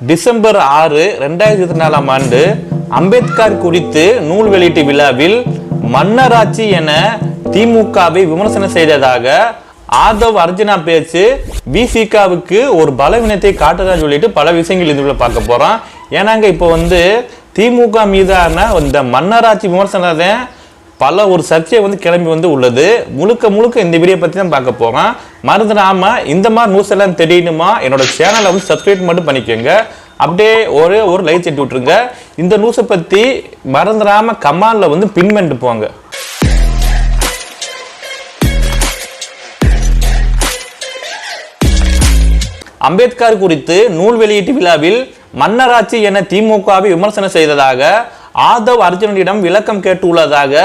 December ஆறு ரெண்டாயிரத்தி இருபத்தி நாலாம் ஆண்டு அம்பேத்கர் குறித்து நூல் வெளியீட்டு விழாவில் மன்னராட்சி என திமுகவை விமர்சனம் செய்ததாக ஆதவ் அர்ஜுனா பேச்சு விசிகாவுக்கு ஒரு பலவீனத்தை காட்டுதான்னு சொல்லிட்டு பல விஷயங்கள் இதுல பார்க்க போறோம். ஏன்னாங்க இப்போ வந்து திமுக மீதான இந்த மன்னராட்சி விமர்சனத்தை பல ஒரு சர்ச்சை வந்து கிளம்பி வந்து உள்ளது. முழுக்க முழுக்க இந்த வீடியோ பற்றி தான் பார்க்க போகிறோம் மறந்துடாம இந்த மாதிரி நியூஸ் எல்லாம் தெரியணுமா என்னோட சேனலை வந்து சப்ஸ்கிரைப் மட்டும் பண்ணிக்கோங்க. அப்படியே ஒரே ஒரு லைக் செட்டு விட்ருங்க இந்த நியூஸை பற்றி மறந்துடாம கமாலில் வந்து பின் பண்ணிட்டு போங்க. அம்பேத்கர் குறித்து நூல் வெளியீட்டு விழாவில் மன்னராட்சி என திமுகவை விமர்சனம் செய்ததாக ஆதவ் அர்ஜுனனிடம் விளக்கம் கேட்டுள்ளதாக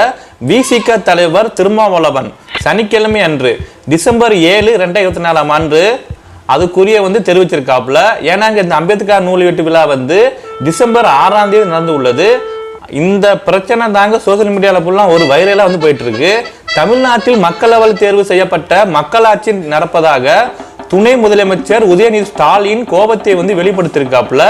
விசிக தலைவர் திருமாவளவன் சனிக்கிழமை அன்று டிசம்பர் ஏழு ரெண்டாயிரத்தி இருபத்தி நாலாம் ஆண்டு அதுக்குரிய வந்து தெரிவிச்சிருக்காப்புல. ஏன்னாங்க இந்த அம்பேத்கர் நூல் வீட்டு விழா வந்து டிசம்பர் ஆறாம் தேதி நடந்து உள்ளது இந்த பிரச்சனை தாங்க சோசியல் மீடியாவில் ஃபுல்லாக ஒரு வைரலாக வந்து போயிட்டு இருக்கு. தமிழ்நாட்டில் மக்களவை தேர்வு செய்யப்பட்ட மக்களாட்சி நடப்பதாக துணை முதலமைச்சர் உதயநிதி ஸ்டாலின் கோபத்தை வந்து வெளிப்படுத்தியிருக்காப்புல.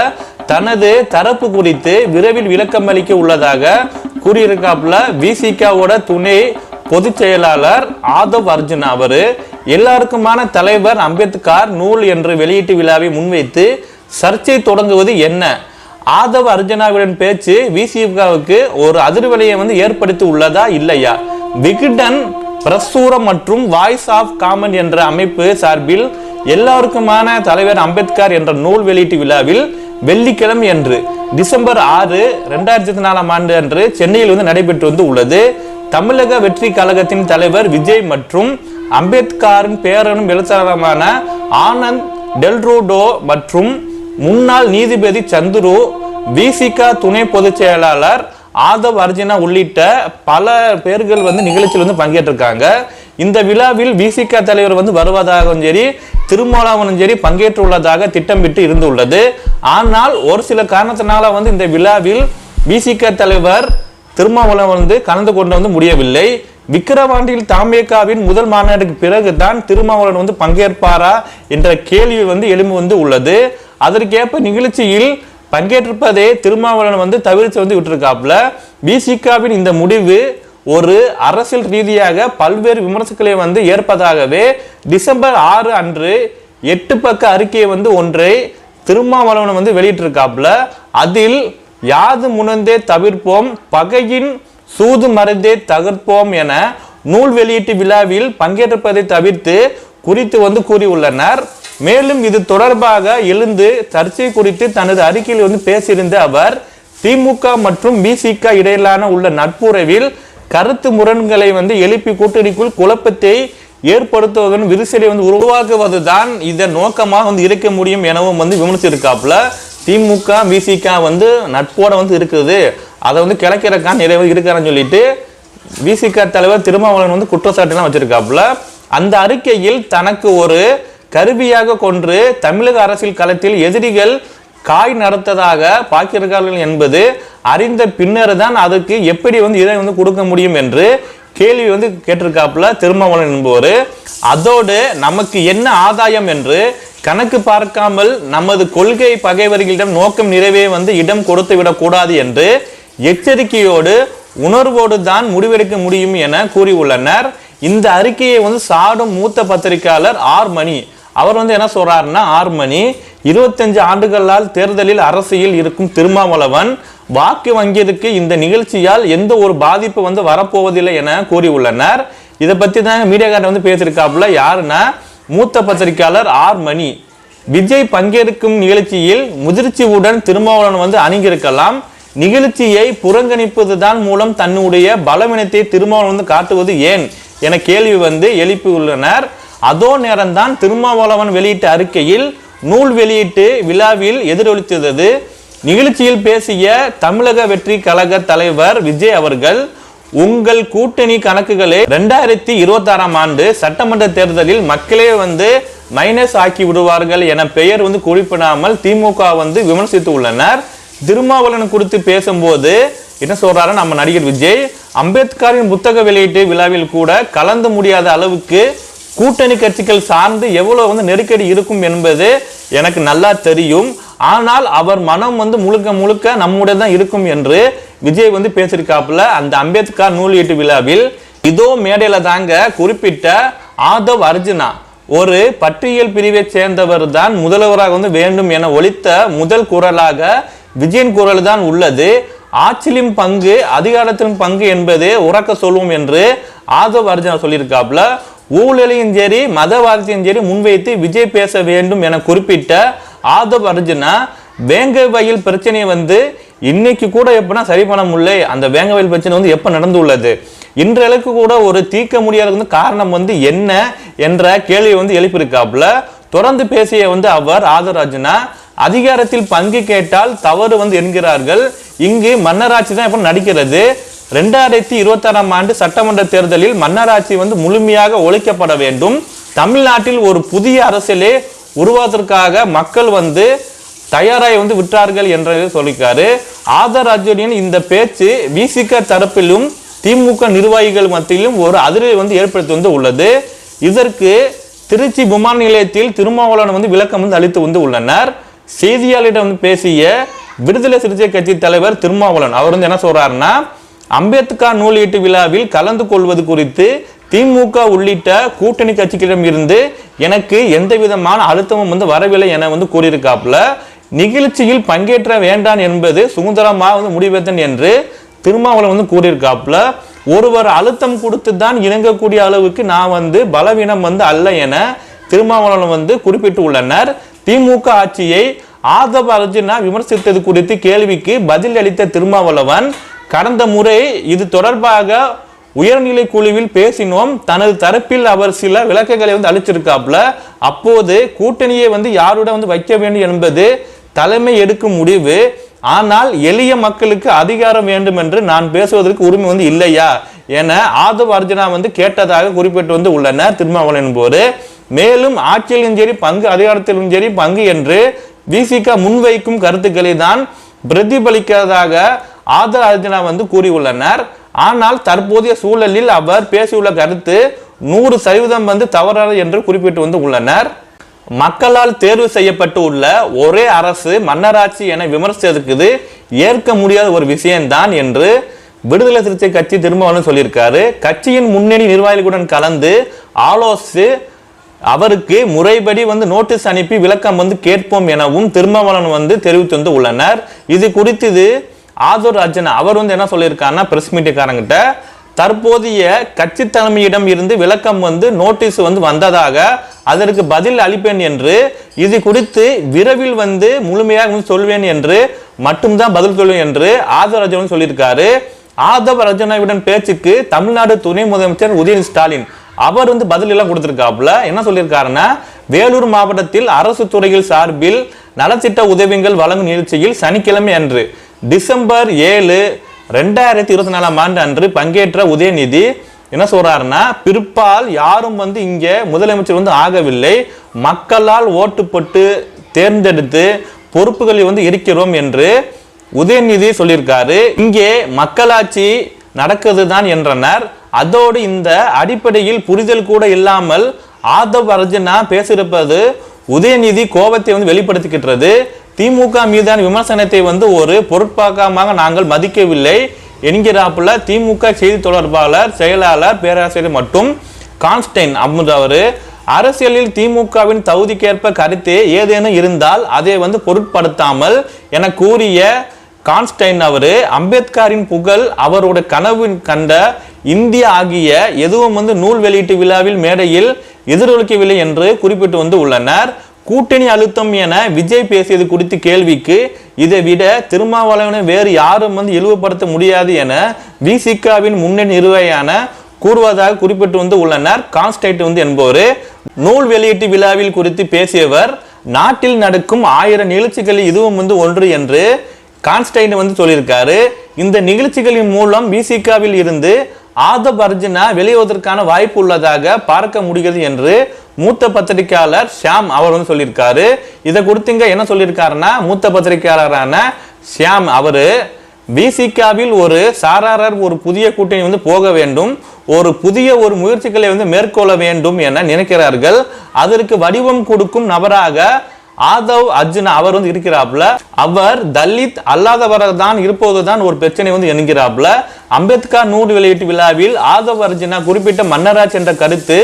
தனது தரப்பு குறித்து விரைவில் விளக்கம் அளிக்க உள்ளதாக கூறியிருக்காப்புல. விசிகாவோட துணை பொதுச் செயலாளர் ஆதவ் அர்ஜுன் அவர் எல்லாருக்குமான தலைவர் அம்பேத்கர் நூல் என்று வெளியீட்டு விழாவை முன்வைத்து சர்ச்சை தொடங்குவது என்ன? ஆதவ் அர்ஜுனாவிடன் பேச்சு விசிகாவுக்கு ஒரு அதிர்வலையை வந்து ஏற்படுத்தி உள்ளதா இல்லையா? விகடன் பிரசூரம் மற்றும் வாய்ஸ் ஆஃப் காமன் என்ற அமைப்பு சார்பில் எல்லாருக்குமான தலைவர் அம்பேத்கர் என்ற நூல் வெளியீட்டு விழாவில் வெள்ளிக்கிழமை அன்று டிசம்பர் ஆறு ரெண்டாயிரத்தி நாலாம் ஆண்டு அன்று சென்னையில் வந்து நடைபெற்று வந்து உள்ளது. தமிழக வெற்றி கழகத்தின் தலைவர் விஜய் மற்றும் அம்பேத்கரின் பேரனும் எழுத்தாளருமான ஆனந்த் டெல்ரோடோ மற்றும் முன்னாள் நீதிபதி சந்துரு விசிகா துணை பொதுச் செயலாளர் ஆதவ் அர்ஜுனா உள்ளிட்ட பல பேர்கள் வந்து நிகழ்ச்சியில் வந்து பங்கேற்றிருக்காங்க. இந்த விழாவில் விசிகா தலைவர் வந்து வருவதாகவும் சரி திருமாவளவனும் சரி பங்கேற்றுள்ளதாக திட்டமிட்டு இருந்துள்ளது. ஆனால் ஒரு சில காரணத்தினால வந்து இந்த விழாவில் பிசிக தலைவர் திருமாவளவன் வந்து கலந்து கொண்டு வந்து முடியவில்லை. விக்கிரவாண்டியில் தாமேகாவின் முதல் மாநாட்டுக்கு பிறகுதான் திருமாவளவன் வந்து பங்கேற்பாரா என்ற கேள்வி வந்து எழும்பு வந்து உள்ளது. அதற்கேற்ப நிகழ்ச்சியில் பங்கேற்றிருப்பதே திருமாவளவன் வந்து தவிர்த்து வந்து விட்டிருக்காப்புல. பிசிகாவின் இந்த முடிவு ஒரு அரசியல் ரீதியாக பல்வேறு விமர்சனங்களை வந்து ஏற்பதாகவே டிசம்பர் ஆறு அன்று எட்டு பக்க அறிக்கையை வந்து ஒன்றை திருமாவளவன் வந்து வெளியிட்டிருக்காப்ல அதில் யாது முனந்தே தவிர்ப்போம் பகையின் சூது மறைந்தே தகர்ப்போம் என நூல் வெளியீட்டு விழாவில் பங்கேற்பதை தவிர்த்து குறித்து வந்து கூறியுள்ளனர். மேலும் இது தொடர்பாக எழுந்து சர்ச்சை குறித்து தனது அறிக்கையில் வந்து பேசியிருந்த அவர் திமுக மற்றும் பிசிக இடையிலான உள்ள நட்புறவில் கருத்து முரண்களை வந்து எழுப்பி கூட்டணிக்குள் குழப்பத்தை ஏற்படுத்துவதன் விரிசலை வந்து உருவாக்குவதுதான் இதன் நோக்கமாக வந்து இருக்க முடியும் எனவும் வந்து விமர்சித்திருக்காப்புல. திமுக விசிக வந்து நட்போட வந்து இருக்குது. அதை வந்து கிளக்கிறக்கான் நிறைய இருக்கிறான்னு சொல்லிட்டு விசிக தலைவர் திருமாவளவன் வந்து குற்றச்சாட்டுலாம் வச்சிருக்காப்புல. அந்த அறிக்கையில் தனக்கு ஒரு கருவியாக கொன்று தமிழக அரசியல் களத்தில் எதிரிகள் காய் நடத்ததாக பார்க்கிறார்கள் என்பது அறிந்த பின்னர் தான் அதுக்கு எப்படி வந்து இதை வந்து கொடுக்க முடியும் என்று கேள்வி வந்து கேட்டிருக்காப்புல திருமாவளவன் என்பவர். அதோடு நமக்கு என்ன ஆதாயம் என்று கணக்கு பார்க்காமல் நமது கொள்கை பகைவர்களிடம் நோக்கம் நிறைவே வந்து இடம் கொடுத்து விடக்கூடாது என்று எச்சரிக்கையோடு உணர்வோடு தான் முடிவெடுக்க முடியும் என கூறியுள்ளனர். இந்த அறிக்கையை வந்து சாடும் மூத்த பத்திரிகையாளர் ஆர் மணி. அவர் வந்து என்ன சொல்றாருன்னா ஆர்மணி இருபத்தஞ்சு ஆண்டுகளால் தேர்தலில் அரசியல் இருக்கும் திருமாவளவன் வாக்கு வங்கியதுக்கு இந்த நிகழ்ச்சியால் எந்த ஒரு பாதிப்பு வந்து வரப்போவதில்லை என கூறியுள்ளனர். இதை பத்தி தான் மீடியாக்காரர் வந்து பேசியிருக்காப்புல யாருன்னா மூத்த பத்திரிகையாளர் ஆர் மணி விஜய் பங்கேற்கும் நிகழ்ச்சியில் முதிர்ச்சியுடன் திருமாவளவன் வந்து அணுகியிருக்கலாம் நிகழ்ச்சியை புறங்கணிப்பதுதான் மூலம் தன்னுடைய பலவினத்தை திருமாவளவன் வந்து காட்டுவது ஏன்? என கேள்வி வந்து எழுப்பியுள்ளனர். அதோ நேரம்தான் திருமாவளவன் வெளியிட்ட அறிக்கையில் நூல் வெளியீட்டு விழாவில் எதிரொலித்தது. நிகழ்ச்சியில் பேசிய தமிழக வெற்றி கழக தலைவர் விஜய் அவர்கள் உங்கள் கூட்டணி கணக்குகளை ரெண்டாயிரத்தி இருபத்தி ஆறாம் ஆண்டு சட்டமன்ற தேர்தலில் மக்களே வந்து மைனஸ் ஆக்கி விடுவார்கள் என பெயர் வந்து குறிப்பிடாமல் திமுக வந்து விமர்சித்து உள்ளனர். திருமாவளவன் குறித்து பேசும்போது என்ன சொல்றாரு நம்ம நடிகர் விஜய் அம்பேத்கரின் புத்தக வெளியீட்டு விழாவில் கூட கலந்து முடியாத அளவுக்கு கூட்டணி கட்சிகள் சார்ந்து எவ்வளவு வந்து நெருக்கடி இருக்கும் என்பது எனக்கு நல்லா தெரியும். ஆனால் அவர் மனம் வந்து முழுக்க முழுக்க நம்முடைய தான் இருக்கும் என்று விஜய் வந்து பேசியிருக்காப்புல அந்த அம்பேத்கர் நூலீட்டு விழாவில் இதோ மேடையில தாங்க குறிப்பிட்ட ஆதவ் அர்ஜுனா ஒரு பட்டியல் பிரிவை சேர்ந்தவர் தான் முதல்வராக வந்து வேண்டும் என ஒழித்த முதல் குரலாக விஜயன் குரல் தான் உள்ளது. ஆட்சியிலும் பங்கு அதிகாரத்திலும் பங்கு என்பது உறக்க சொல்வோம் என்று ஆதவ் அர்ஜுனா சொல்லியிருக்காப்புல ஊழலையும் சரி மதவாதத்தையும் சரி முன்வைத்து விஜய் பேச வேண்டும் என குறிப்பிட்ட ஆதவ் அர்ஜுனா வேங்க வயல் பிரச்சனையை வந்து இன்னைக்கு கூட எப்படின்னா சரி பண்ண முடியல. அந்த வேங்க வயல் பிரச்சனை வந்து எப்போ நடந்து உள்ளது இன்றளவுக்கு கூட ஒரு தீர்க்க முடியாத வந்து காரணம் வந்து என்ன என்ற கேள்வியை வந்து எழுப்பியிருக்காப்புல. தொடர்ந்து பேசிய வந்து அவர் ஆதராஜனா அதிகாரத்தில் பங்கு கேட்டால் தவறு வந்து என்கிறார்கள். இங்கு மன்னராட்சி தான் இப்ப நடிக்கிறது. ரெண்டாயிரத்தி இருபத்தாறாம் ஆண்டு சட்டமன்ற தேர்தலில் மன்னராட்சி வந்து முழுமையாக ஒழிக்கப்பட வேண்டும். தமிழ்நாட்டில் ஒரு புதிய அரசியலே உருவாவதற்காக மக்கள் வந்து தயாராகி வந்து விட்டார்கள் என்று சொல்லியிருக்காரு. ஆதர் அர்ஜுனின் இந்த பேச்சு விசிக தரப்பிலும் திமுக நிர்வாகிகள் மத்தியிலும் ஒரு அதிர்வை வந்து ஏற்படுத்தி வந்து உள்ளது. இதற்கு திருச்சி விமான நிலையத்தில் திருமாவளவன் வந்து விளக்கம் வந்து அளித்து வந்து உள்ளனர். செய்தியாளரிடம் வந்து பேசிய விடுதலை சிறுத்தை கட்சி தலைவர் திருமாவளவன் அவர் வந்து என்ன சொல்றாருன்னா அம்பேத்கர் நூலீட்டு விழாவில் கலந்து கொள்வது குறித்து திமுக உள்ளிட்ட கூட்டணி கட்சிகளிடம் இருந்து எனக்கு எந்த விதமான அழுத்தமும் வந்து வரவில்லை என வந்து கூறியிருக்காப்புல. நிகழ்ச்சியில் பங்கேற்ற வேண்டாம் என்பது சுதந்திரமாக வந்து முடிவெத்தன் என்று திருமாவளவன் வந்து கூறியிருக்காப்புல. ஒருவர் அழுத்தம் கொடுத்து தான் இணங்கக்கூடிய அளவுக்கு நான் வந்து பலவீனம் வந்து அல்ல என திருமாவளவன் வந்து குறிப்பிட்டு உள்ளனர் திமுக ஆட்சியை ஆதவ அர்ஜுனா விமர்சித்தது குறித்து கேள்விக்கு பதில் அளித்த திருமாவளவன் கடந்த முறை இது தொடர்பாக உயர்நிலை குழுவில் பேசினோம். தனது தரப்பில் அவர் சில விளக்கங்களை வந்து அளிச்சிருக்காப்ல அப்போது கூட்டணியை வந்து யாருடன் வந்து வைக்க வேண்டும் என்பது தலைமை எடுக்கும் முடிவு. ஆனால் எளிய மக்களுக்கு அதிகாரம் வேண்டும் என்று நான் பேசுவதற்கு உரிமை வந்து இல்லையா என ஆதவ் அர்ஜுனா வந்து கேட்டதாக குறிப்பிட்டு வந்து உள்ளனர் திருமாவளவன் என்போரு மேலும் ஆட்சியிலும் சரி பங்கு அதிகாரத்திலும் சரி பங்கு என்று விசிக முன்வைக்கும் கருத்துக்களை தான் பிரதிபலிக்கிறதாக ஆதர் அர்ஜுனா வந்து கூறியுள்ளனர். ஆனால் தற்போதைய சூழலில் அவர் பேசியுள்ள கருத்து நூறு சதவீதம் வந்து தவறானது என்று குறிப்பிட்டு வந்து உள்ளனர். மக்களால் தேர்வு செய்யப்பட்டு உள்ள ஒரே அரசு மன்னராட்சி என விமர்சித்ததுக்கு ஏற்க முடியாத ஒரு விஷயம்தான் என்று விடுதலை சிறுத்தை கட்சி திருமாவளவன் சொல்லியிருக்காரு. கட்சியின் முன்னணி நிர்வாகிகளுடன் கலந்து ஆலோசித்து அவருக்கு முறைப்படி வந்து நோட்டீஸ் அனுப்பி விளக்கம் வந்து கேட்போம் எனவும் திருமாவளவன் வந்து தெரிவித்து வந்து உள்ளனர். இது குறித்து ஆதூர் அர்ஜுனா அவர் வந்து என்ன சொல்லியிருக்காருன்னா பிரஸ் மீட்டுக்காரங்கிட்ட தற்போதைய கட்சி தலைமையிடம் இருந்து விளக்கம் வந்து நோட்டீஸ் வந்து வந்ததாக அதற்கு பதில் அளிப்பேன் என்று இது குறித்து விரைவில் வந்து முழுமையாக வந்து சொல்வேன் என்று மட்டும்தான் பதில் சொல்வேன் என்று ஆதவ ரஜன் சொல்லியிருக்காரு. ஆதவ ரஜனாவுடன் பேச்சுக்கு தமிழ்நாடு துணை முதலமைச்சர் உதயநிதி ஸ்டாலின் அவர் வந்து பதில் எல்லாம் கொடுத்திருக்காப்புல. என்ன சொல்லியிருக்காருன்னா வேலூர் மாவட்டத்தில் அரசு துறைகள் சார்பில் நலத்திட்ட உதவிகள் வழங்கும் நிகழ்ச்சியில் சனிக்கிழமை அன்று டிசம்பர் ஏழு ரெண்டாயிரத்தி இருபத்தி நாலாம் ஆண்டு அன்று பங்கேற்ற உதயநிதி என்ன சொல்றாருன்னா பிற்பால் யாரும் வந்து இங்கே முதலமைச்சர் வந்து ஆகவில்லை. மக்களால் ஓட்டுப்பட்டு தேர்ந்தெடுத்து பொறுப்புகளை வந்து இருக்கிறோம் என்று உதயநிதி சொல்லியிருக்காரு. இங்கே மக்களாட்சி நடக்குது தான் என்றனர். அதோடு இந்த அடிப்படையில் புரிதல் கூட இல்லாமல் ஆதவ் அர்ஜுனா பேசியிருப்பது உதயநிதி கோபத்தை வந்து வெளிப்படுத்திக்கிட்டுறது திமுக மீதான விமர்சனத்தை வந்து ஒரு பொருட்பாக்கமாக நாங்கள் மதிக்கவில்லை என்கிறாப்புல திமுக செய்தி தொடர்பாளர் செயலாளர் பேராசிரியர் மற்றும் கான்ஸ்டைன் அமுதவர் அரசியலில் திமுகவின் தகுதிக்கேற்ப கருத்து ஏதேனும் இருந்தால் அதை வந்து பொருட்படுத்தாமல் என கூறிய கான்ஸ்டைன் அவர் அம்பேத்கரின் புகழ் அவரோட கனவின் கண்ட இந்தியா ஆகிய எதுவும் வந்து நூல் வெளியீட்டு விழாவில் மேடையில் எதிரொலிக்கவில்லை என்று குறிப்பிட்டு வந்து உள்ளனர். கூட்டணி அழுத்தம் என விஜய் பேசியது குறித்து கேள்விக்கு இதை விட திருமாவளவனை வேறு யாரும் வந்து இழிவுபடுத்த முடியாது என விசிகாவின் முன்னணி நிர்வாகியான கூறுவதாக குறிப்பிட்டு வந்து உள்ளனர். கான்ஸ்டைட் வந்து என்பவர் நூல் வெளியீட்டு விழாவில் குறித்து பேசியவர் நாட்டில் நடக்கும் ஆயிரம் நிகழ்ச்சிகளில் இதுவும் வந்து ஒன்று என்று கான்ஸ்டைன் வந்து சொல்லியிருக்காரு. இந்த நிகழ்ச்சிகளின் மூலம் விசிகாவில் இருந்து ஆதப் அர்ஜுனா வெளியேவதற்கான வாய்ப்பு உள்ளதாக பார்க்க முடிகிறது என்று மூத்த பத்திரிகையாளர் ஷியாம் அவர் வந்து சொல்லியிருக்காரு. இதை கொடுத்தீங்க என்ன சொல்லியிருக்காருன்னா மூத்த பத்திரிகையாளரான ஷியாம் அவர் பிசிகாவில் ஒரு சாராரர் ஒரு புதிய கூட்டணி வந்து போக வேண்டும் ஒரு புதிய ஒரு முயற்சிகளை வந்து மேற்கொள்ள வேண்டும் என நினைக்கிறார்கள். அதற்கு வடிவம் கொடுக்கும் நபராக ஆதவ் அர்ஜுனா அவர் வந்து இருக்கிறாப்ல அவர் தலித் அல்லாதவராக தான் இருப்பதுதான் ஒரு பிரச்சனை வந்து என்கிறாப்ல அம்பேத்கர் நூல் வெளியீட்டு விழாவில் ஆதவ் அர்ஜுனா குறிப்பிட்ட மன்னராஜ் என்ற கருத்து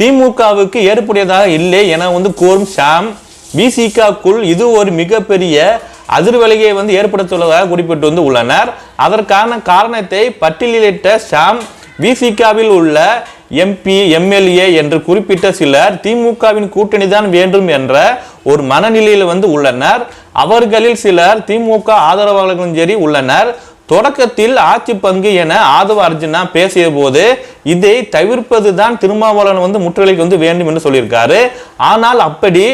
திமுகவுக்கு ஏற்புடையதாக இல்லை என வந்து கூறும் ஷாம். விசிகாக்குள் இது ஒரு மிகப்பெரிய அதிர்வலையை வந்து ஏற்படுத்துவதாக குறிப்பிட்டு வந்து உள்ளனர். அதற்கான காரணத்தை பட்டியலிட்ட ஷாம் விசிகாவில் உள்ள எம்பி எம்எல்ஏ என்று குறிப்பிட்ட சிலர் திமுகவின் கூட்டணி தான் வேண்டும் என்ற ஒரு மனநிலையில் வந்து உள்ளனர். அவர்களில் சிலர் திமுக ஆதரவாளர்களும் சரி உள்ளனர். தொடக்கத்தில் ஆட்சி பங்கு என ஆதவ அர்ஜுனா பேசிய போது இதை தவிர்ப்பது தான் திருமாவளவன் வந்து முற்றுகைக்கு வந்து வேண்டும் என்று சொல்லியிருக்காரு. ஆனால் அப்படி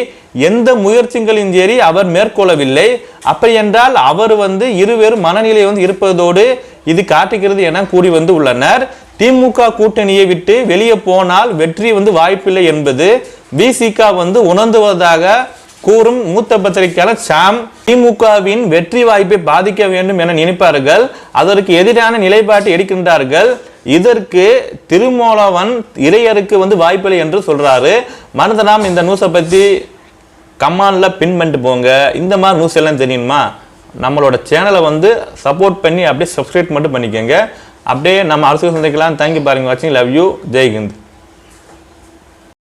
எந்த முயற்சிகளின் சரி அவர் மேற்கொள்ளவில்லை. அப்படி என்றால் அவர் வந்து இருவேறு மனநிலை வந்து இருப்பதோடு இது காட்டுகிறது என கூறி வந்து உள்ளனர். திமுக கூட்டணியை விட்டு வெளியே போனால் வெற்றி வந்து வாய்ப்பில்லை என்பது விசிக வந்து உணர்ந்துவதாக கூறும் மூத்த பத்திரிகையாளர் சாம் திமுகவின் வெற்றி வாய்ப்பை பாதிக்க வேண்டும் என நினைப்பார்கள். அதற்கு எதிரான நிலைப்பாட்டை எடுக்கின்றார்கள். இதற்கு திருமூலவன் இறையருக்கு வந்து வாய்ப்பில்லை என்று சொல்றாரு. மனதனாம் இந்த நியூஸை பத்தி கமான்ல பின் பண்ணிட்டு போங்க. இந்த மாதிரி நியூஸ் எல்லாம் தெரியுமா? நம்மளோட சேனலை வந்து சப்போர்ட் பண்ணி அப்படியே சப்ஸ்கிரைப் மட்டும் பண்ணிக்கோங்க. அப்படியே நம்ம அரசு சந்தைக்கெல்லாம் தேங்க்யூ பாருங்க வாட்சிங் லவ் யூ ஜெய்ஹிந்த்